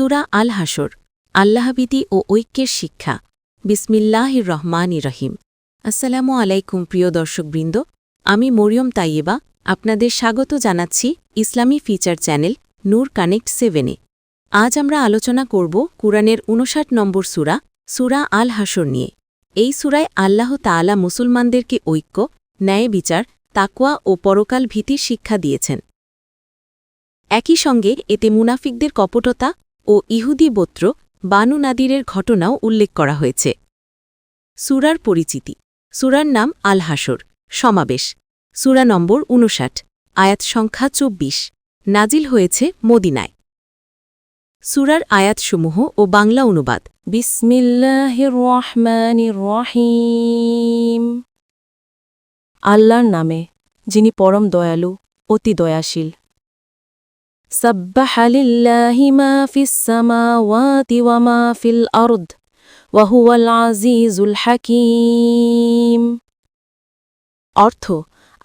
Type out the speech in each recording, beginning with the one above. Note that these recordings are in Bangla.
সুরা আল হাসর আল্লাহবিদি ও ঐক্যের শিক্ষা। বিসমিল্লাহির রহমান রহিম। আসসালামু আলাইকুম প্রিয় দর্শকবৃন্দ, আমি মরিয়ম তাইয়েবা, আপনাদের স্বাগত জানাচ্ছি ইসলামী ফিচার চ্যানেল নূর কানেক্ট সেভেনে আজ আমরা আলোচনা করব কুরআনের উনষাট নম্বর সুরা সুরা আল হাসর নিয়ে। এই সুরায় আল্লাহ তাআলা মুসলমানদেরকে ঐক্য, ন্যায় বিচার, তাকওয়া ও পরকাল ভীতির শিক্ষা দিয়েছেন। একই সঙ্গে এতে মুনাফিকদের কপটতা ও ইহুদি বোত্র বানু নাদিরের ঘটনাও উল্লেখ করা হয়েছে। সুরার পরিচিতি। সুরার নাম আল হাসর সমাবেশ। সুরা নম্বর উনষাট আয়াত সংখ্যা চব্বিশ। নাজিল হয়েছে মদিনায়। সুরার আয়াতসমূহ ও বাংলা অনুবাদ। আল্লাহর নামে, যিনি পরম দয়ালু, অতি দয়াশীল। সাব্বাহা লিল্লাহি মা ফিস সামাওয়াতি ওয়া মা ফিল আরদ ওয়া হুয়াল আজিজুল হাকীম অর্থ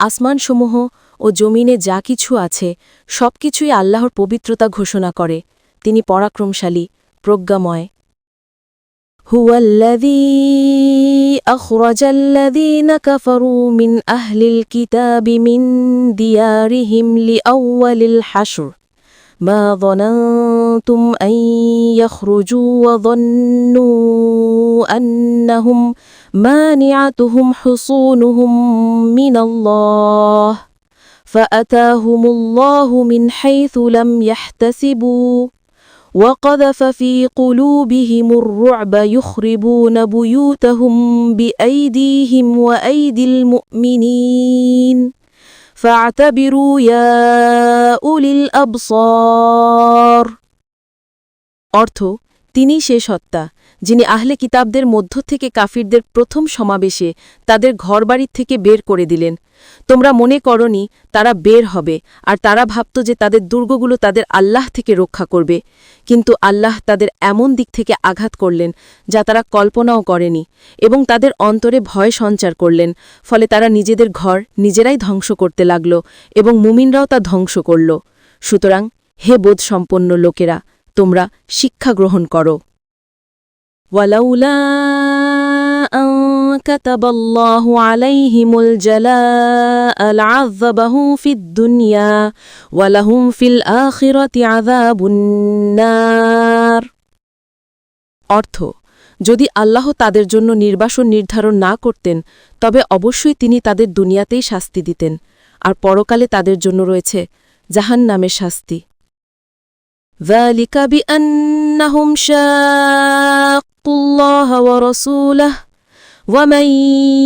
আসমানসমূহ ও জমিনে যা কিছু আছে সবকিছুই আল্লাহর পবিত্রতা ঘোষণা করে তিনি পরাক্রমশালী প্রজ্ঞাময় هو الذي أخرج الذين كفروا من أهل الكتاب من ديارهم لأول الحشر ما ظننتم أن يخرجوا وظنوا أنهم مانعتهم حصونهم من الله فأتاهم الله من حيث لم يحتسبوا وقذف في قلوبهم الرعب يخربون بيوتهم بأيديهم وأيدي المؤمنين فاعتبروا يا أولي الأبصار অর্থ তিনি সে সত্তা যিনি আহলে কিতাবদের মধ্য থেকে কাফিরদের প্রথম সমাবেশে তাদের ঘরবাড়ির থেকে বের করে দিলেন। তোমরা মনে করনি তারা বের হবে, আর তারা ভাবত যে তাদের দুর্গগুলো তাদের আল্লাহ থেকে রক্ষা করবে। কিন্তু আল্লাহ তাদের এমন দিক থেকে আঘাত করলেন যা তারা কল্পনাও করেনি এবং তাদের অন্তরে ভয় সঞ্চার করলেন, ফলে তারা নিজেদের ঘর নিজেরাই ধ্বংস করতে লাগল এবং মুমিনরাও তা ধ্বংস করল। সুতরাং হে বোধসম্পন্ন লোকেরা, তোমরা শিক্ষা গ্রহণ করো। ولولا أن كتب الله عليهم الجلاء لعذبهم في الدنيا ولهم في الآخرة عذاب النار অর্থ যদি আল্লাহ তাদের জন্য নির্বাসন নির্ধারণ না করতেন তবে অবশ্যই তিনি তাদের দুনিয়াতেই শাস্তি দিতেন আর পরকালে তাদের জন্য রয়েছে জাহান নামের শাস্তি ذلك بأنهم شاقوا الله ورسوله ومن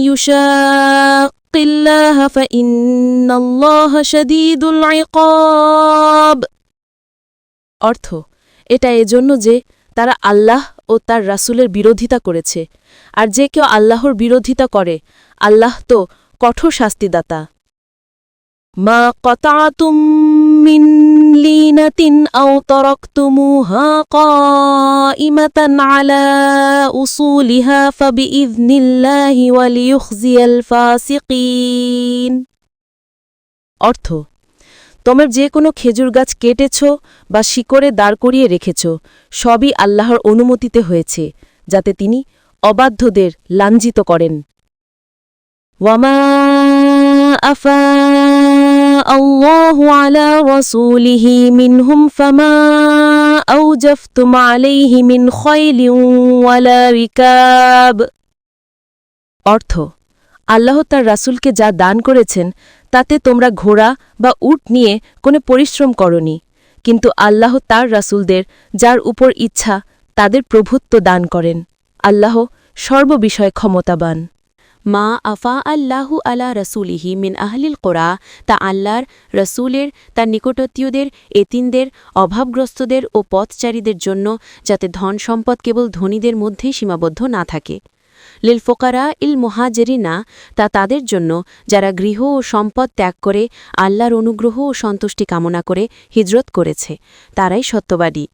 يشاق الله فإن الله شديد العقاب অর্থ, এটা এজন্য যে তারা আল্লাহ ও তার রাসুলের বিরোধিতা করেছে। আর যে কেউ আল্লাহর বিরোধিতা করে, আল্লাহ তো কঠোর শাস্তিদাতা। ما قطعتم من لينة أو تركتموها قائمة على أصولها فبإذن الله وليخزي الفاسقين অর্থ তোমরা যে কোনো খেজুর গাছ কেটেছ বা শিকড়ে দাঁড় করিয়ে রেখেছ সবই আল্লাহর অনুমতিতে হয়েছে যাতে তিনি অবাধ্যদের লাঞ্ছিত করেন ওয়ামা আফা الله على رسوله منهم فما أوجفتم عليه من خيل ولا ركاب অর্থ আল্লাহ তার রাসূলকে যা দান করেছেন তাতে তোমরা ঘোড়া বা উট নিয়ে কোনো পরিশ্রম করনি কিন্তু আল্লাহ তার রাসূলদের যার উপর ইচ্ছা তাদের প্রভুত্ব দান করেন আল্লাহ সর্ববিষয়ে ক্ষমতাবান মা আফা আল্লাহু আলা রসুলিহি মিন আহলিল কোরা তা আল্লাহর রসুলের, তার নিকটতীয়দের এতিনদের অভাবগ্রস্তদের ও পথচারীদের জন্য যাতে ধন সম্পদ কেবল ধনীদের মধ্যেই সীমাবদ্ধ না থাকে। লিল ফোকারা ইল মোহাজেরিনা, তা তাদের জন্য যারা গৃহ ও সম্পদ ত্যাগ করে, আল্লাহর অনুগ্রহ ও সন্তুষ্টি কামনা করে হিজরত করেছে। তারাই সত্যবাদী।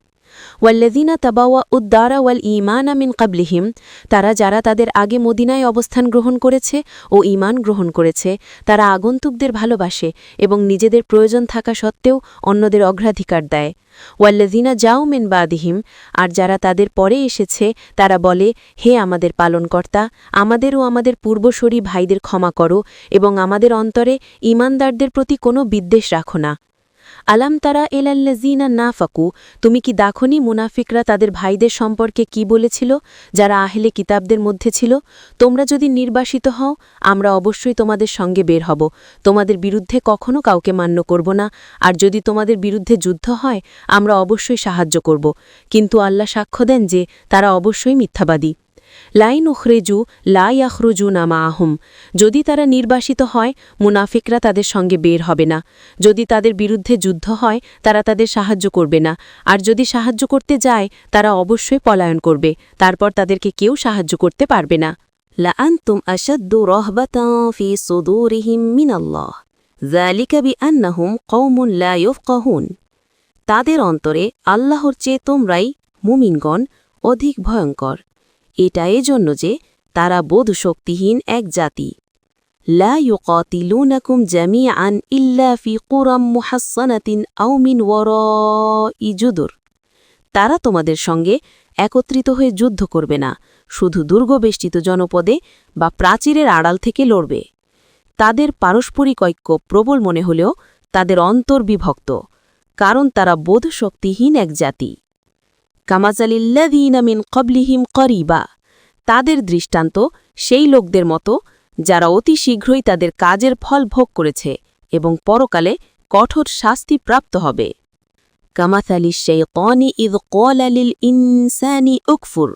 ওয়াল্লাদিনা তাবাওয়া উদ্দারা ওয়াল ইমানা মিন কাবলিহিম তারা যারা তাদের আগে মদিনায় অবস্থান গ্রহণ করেছে ও ঈমান গ্রহণ করেছে, তারা আগন্তুকদের ভালোবাসে এবং নিজেদের প্রয়োজন থাকা সত্ত্বেও অন্যদের অগ্রাধিকার দেয়। ওয়াল্লাদিনা যাও মিন বাদিহিম আর যারা তাদের পরে এসেছে, তারা বলে, হে আমাদের পালনকর্তা, আমাদের ও আমাদের পূর্বসরী ভাইদের ক্ষমা করো এবং আমাদের অন্তরে ইমানদারদের প্রতি কোনো বিদ্বেষ রাখো না। আলাম তারা এলাল্লাজিনা না ফাকু তুমি কি দাখনি মুনাফিকরা তাদের ভাইদের সম্পর্কে কি বলেছিল, যারা আহলে কিতাবদের মধ্যে ছিল? তোমরা যদি নির্বাসিত হও, আমরা অবশ্যই তোমাদের সঙ্গে বের হব। তোমাদের বিরুদ্ধে কখনো কাউকে মান্য করব না, আর যদি তোমাদের বিরুদ্ধে যুদ্ধ হয়, আমরা অবশ্যই সাহায্য করব। কিন্তু আল্লাহ সাক্ষ্য দেন যে, তারা অবশ্যই মিথ্যাবাদী। লাইন উখরেজু লাই আখরুজু নামা আহম যদি তারা নির্বাসিত হয় মুনাফিকরা তাদের সঙ্গে বের হবে না যদি তাদের বিরুদ্ধে যুদ্ধ হয় তারা তাদের সাহায্য করবে না আর যদি সাহায্য করতে যায় তারা অবশ্যই পলায়ন করবে তারপর তাদেরকে কেউ সাহায্য করতে পারবে না لأنتم أشد رهبة في صدورهم من الله ذلك بأنهم قوم لا يفقهون তাদের অন্তরে আল্লাহর চেয়ে তোমরাই মুমিনগণ অধিক ভয়ঙ্কর এটা এজন্য যে তারা বোধ শক্তিহীন এক জাতি। লা জামিআন ইল্লা ফি কুরাম মুহাসসানাতিন আও মিন ওয়ারাই তারা তোমাদের সঙ্গে একত্রিত হয়ে যুদ্ধ করবে না, শুধু দুর্গবেষ্টিত জনপদে বা প্রাচীরের আড়াল থেকে লড়বে। তাদের পারস্পরিক ঐক্য প্রবল মনে হলেও তাদের অন্তর বিভক্ত কারণ তারা বোধশক্তিহীন এক জাতি। কামাজালিল্লাদিনা মিন কবলিহিম করিবা। তাদের দৃষ্টান্ত সেই লোকদের মতো, যারা অতি শীঘ্রই তাদের কাজের ফল ভোগ করেছে এবং পরকালে কঠোর শাস্তি প্রাপ্ত হবে। কামাথালি সেই কনি ইদ কলালিল ইনসানি উকফুর।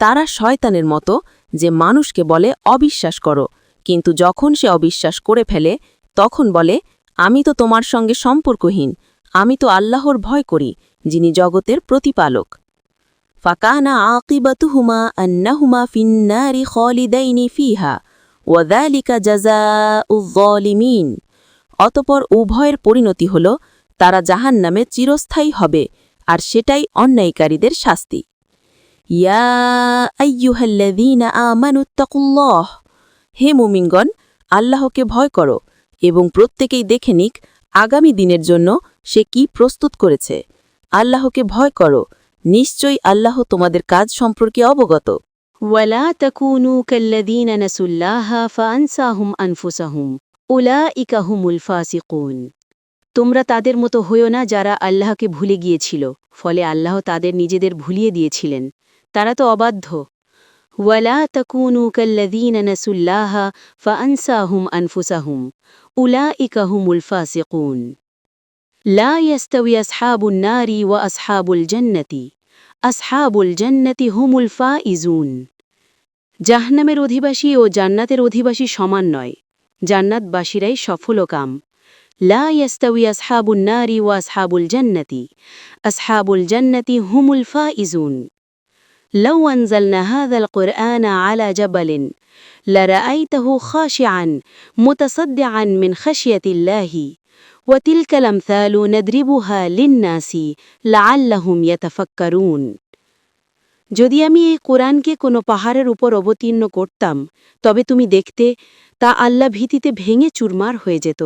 তারা শয়তানের মতো যে মানুষকে বলে অবিশ্বাস করো, কিন্তু যখন সে অবিশ্বাস করে ফেলে, তখন বলে, আমি তো তোমার সঙ্গে সম্পর্কহীন আমি তো আল্লাহর ভয় করি, যিনি জগতের প্রতিপালক। ফাকানা আকিবাতুহুমা আন্নাহুমা ফিন্নারি খলিদাইনি ফিহা ওয়াদালিকা জাজা উজ্জলিমিন অতপর উভয়ের পরিণতি হল, তারা জাহান নামে চিরস্থায়ী হবে, আর সেটাই অন্যায়কারীদের শাস্তি। ইয়া হে মুমিনগণ, আল্লাহকে ভয় করো এবং প্রত্যেকেই দেখে নিক আগামী দিনের জন্য সে কি প্রস্তুত করেছে? আল্লাহকে ভয় করো। নিশ্চয়ই আল্লাহ তোমাদের কাজ সম্পর্কে অবগত। ওয়ালা তাকুনু আনফুসাহুম। তোমরা তাদের মতো হইও না যারা আল্লাহকে ভুলে গিয়েছিল। ফলে আল্লাহ তাদের নিজেদের ভুলিয়ে দিয়েছিলেন। তারা তো অবাধ্য। ওয়ালা তাকুনু কাল্লাযীনা নাসুল্লাহা ফাআনসাহুম আনফুসাহুম উলাইকা হুমুল ফাসিকুন লা ইয়াস্তাওয়ি আসহাবুন নারি ওয়া আসহাবুল জান্নাতি আসহাবুল জান্নাতি হুমুল ফাইজুন জাহ্নামের অধিবাসী ও জান্নাতের অধিবাসী সমান নয়। জান্নাতবাসীরাই সফলকাম। লা ইয়াস্তাওয়ি আসহাবুন নারি ওয়া আসহাবুল জান্নাতি। আসহাবুল জান্নাতি হুমুল ফাইজুন। لو أنزلنا هذا القرآن على جبل لرأيته خاشعا متصدعا من خشية الله وتلك الأمثال ندربها للناس لعلهم يتفكرون যদি আমি এই কোরআনকে কোনো পাহাড়ের উপর অবতীর্ণ করতাম তবে তুমি দেখতে তা আল্লাহ ভীতিতে ভেঙে চুরমার হয়ে যেত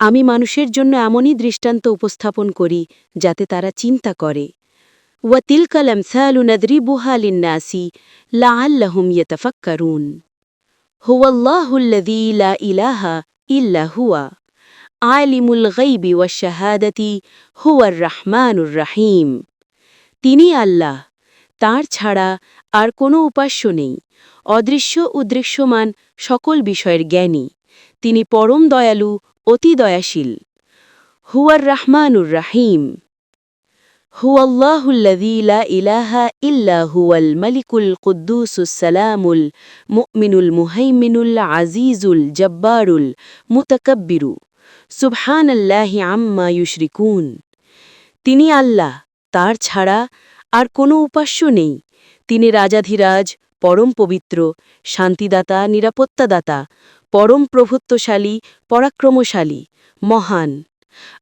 আমি মানুষের জন্য এমনই দৃষ্টান্ত উপস্থাপন করি যাতে তারা চিন্তা করে وتلك الأمثال نضربها للناس لعلهم يتفكرون هو الله الذي لا إله إلا هو عالم الغيب والشهادة هو الرحمن الرحيم তিনি আল্লাহ তার ছাড়া আর কোনো উপাস্য নেই অদৃশ্য উদৃশ্যমান সকল বিষয়ের জ্ঞানী তিনি পরম দয়ালু অতি দয়াশীল হুয়ার রহমানুর রাহিম هو الله الذي لا إله إلا هو الملك القدوس السلام المؤمن المهيمن العزيز الجبار المتكبر سبحان الله عما يشركون তিনি আল্লাহ তার ছাড়া আর কোনো উপাস্য নেই তিনি রাজাধিরাজ পরম পবিত্র শান্তিদাতা নিরাপত্তাদাতা পরম প্রভুত্বশালী পরাক্রমশালী মহান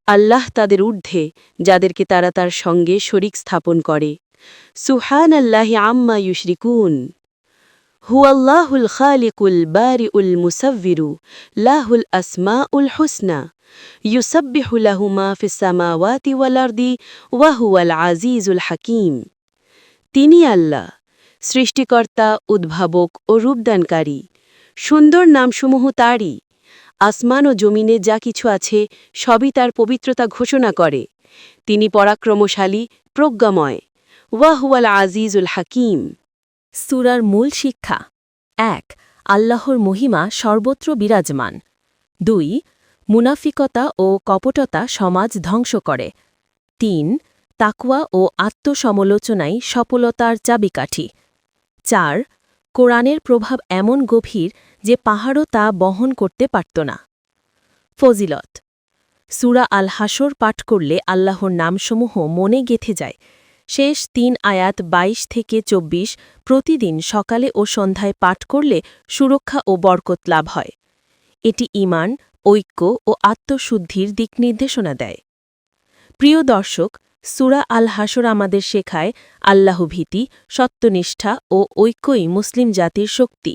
আল্লাহ তাদের ঊর্ধ্বে, যাদেরকে তারা তার সঙ্গে শরিক স্থাপন করে। সুহান আল্লাহ আম্মা ইউশরিকুন। হুয়াল্লাহুল খালিকুল বারিউল মুসাব্বিরু লাহুল আসমাউল হুসনা। ইউসাব্বিহু লাহু মা ফিস সামাওয়াতি ওয়াল আরদি ওয়া হুয়াল আজিজুল হাকীম। তিনি আল্লাহ, সৃষ্টিকর্তা, উদ্ভাবক ও রূপদানকারী। সুন্দর নামসমূহ তারই। আসমান ও জমিনে যা কিছু আছে, সবই তার পবিত্রতা ঘোষণা করে। তিনি পরাক্রমশালী, প্রজ্ঞাময়। ওয়াহুয়াল আজিজুল হাকিম। সুরার মূল শিক্ষা। এক, আল্লাহর মহিমা সর্বত্র বিরাজমান। দুই, মুনাফিকতা ও কপটতা সমাজ ধ্বংস করে। তিন তাকুয়া ও আত্মসমালোচনাই সফলতার চাবিকাঠি। চার কোরআনের প্রভাব এমন গভীর যে পাহাড়ও তা বহন করতে পারত না। ফজিলত। সুরা আল হাসর পাঠ করলে আল্লাহর নামসমূহ মনে গেথে যায়। শেষ তিন আয়াত ২২ থেকে ২৪ প্রতিদিন সকালে ও সন্ধ্যায় পাঠ করলে সুরক্ষা ও বরকত লাভ হয়। এটি ইমান ঐক্য ও আত্মশুদ্ধির দিক নির্দেশনা দেয়। প্রিয় দর্শক সুরা আল হাসর আমাদের শেখায় আল্লাহভীতি সত্যনিষ্ঠা ও ঐক্যই মুসলিম জাতির শক্তি।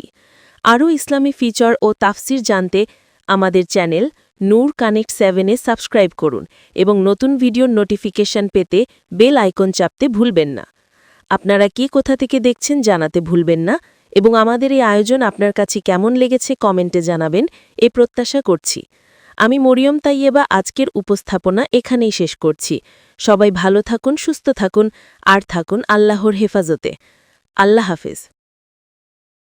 আরও ইসলামী ফিচার ও তাফসির জানতে আমাদের চ্যানেল নূর কানেক্ট সেভেনে সাবস্ক্রাইব করুন এবং নতুন ভিডিওর নোটিফিকেশন পেতে বেল আইকন চাপতে ভুলবেন না। আপনারা কে কোথা থেকে দেখছেন জানাতে ভুলবেন না এবং আমাদের এই আয়োজন আপনার কাছে কেমন লেগেছে কমেন্টে জানাবেন এ প্রত্যাশা করছি। আমি মরিয়ম তাইয়েবা আজকের উপস্থাপনা এখানেই শেষ করছি। সবাই ভালো থাকুন, সুস্থ থাকুন, আর থাকুন আল্লাহর হেফাজতে। আল্লাহ হাফেজ।